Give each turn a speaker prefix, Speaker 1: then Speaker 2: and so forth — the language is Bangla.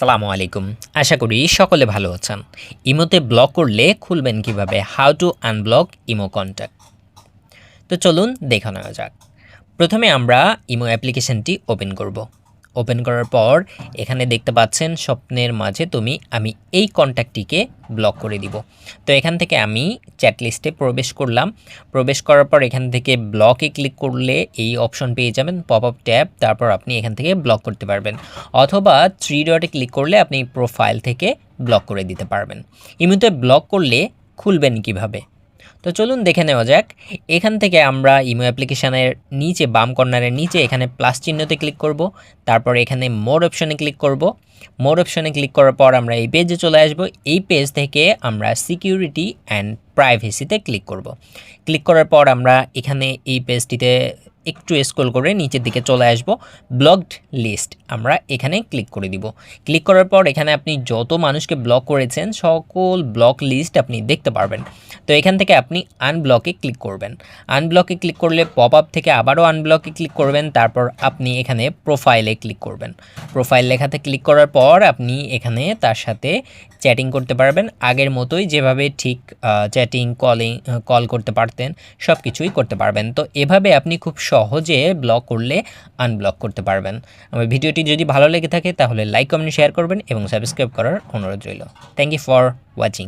Speaker 1: সালামু আলাইকুম। আশা করি সকলে ভালো আছেন। ইমোতে ব্লক করলে খুলবেন কীভাবে? How to unblock imo contact তো চলুন দেখে নেওয়া যাক। প্রথমে আমরা ইমো অ্যাপ্লিকেশনটি ওপেন করব। ওপেন করার পর, এখানে দেখতে পাচ্ছেন স্বপ্নের মাঝে তুমি, আমি এই কন্ট্যাক্টটিকে ব্লক করে দিব। তো এখান থেকে আমি চ্যাট লিস্টে প্রবেশ করলাম। প্রবেশ করার পর এখান থেকে ব্লকে ক্লিক করলে এই অপশন পেয়ে যাবেন পপ আপ ট্যাব, তারপর আপনি এখান থেকে ব্লক করতে পারবেন। অথবা থ্রি ডটে ক্লিক করলে আপনি প্রোফাইল থেকে ব্লক করে দিতে পারবেন। ইমুতে ব্লক করলে খুলবেন কীভাবে? তো চলুন দেখে নেওয়া যাক। এখান থেকে আমরা ইমো অ্যাপ্লিকেশানের নিচে, বাম কর্নারের নিচে এখানে প্লাস চিহ্নতে ক্লিক করব। তারপর এখানে মোর অপশনে ক্লিক করব। মোর অপশনে ক্লিক করার পর আমরা এই পেজে চলে আসব। এই পেজ থেকে আমরা সিকিউরিটি অ্যান্ড প্রাইভেসিতে ক্লিক করব। ক্লিক করার পর আমরা এখানে এই পেজটিতে একটু স্ক্রল করে নিচের দিকে চলে আসব ব্লকড লিস্ট আমরা এখানে ক্লিক করে দিব। ক্লিক করার পর এখানে আপনি যত মানুষকে ব্লক করেছেন, সকল ব্লক লিস্ট আপনি দেখতে পারবেন। তো এখান থেকে আপনি আনব্লকে ক্লিক করবেন। আনব্লকে ক্লিক করলে পপ আপ থেকে আবারও আনব্লকে ক্লিক করবেন, তারপর আপনি এখানে প্রোফাইলে ক্লিক করবেন। প্রোফাইল লেখাতে ক্লিক করার পর আপনি এখানে তার সাথে চ্যাটিং করতে পারবেন। আগের মতোই যেভাবে ঠিক চ্যাটিং কলিং কল করতে পারতেন সব কিছুই করতে পারবেন। তো এভাবে আপনি খুব সহজে ব্লক করলে আনব্লক করতে পারবেন। আমার ভিডিওটি যদি ভালো লেগে থাকে তাহলে লাইক, কমেন্ট শেয়ার করবেন এবং সাবস্ক্রাইব করার অনুরোধ রইল। Thank you for watching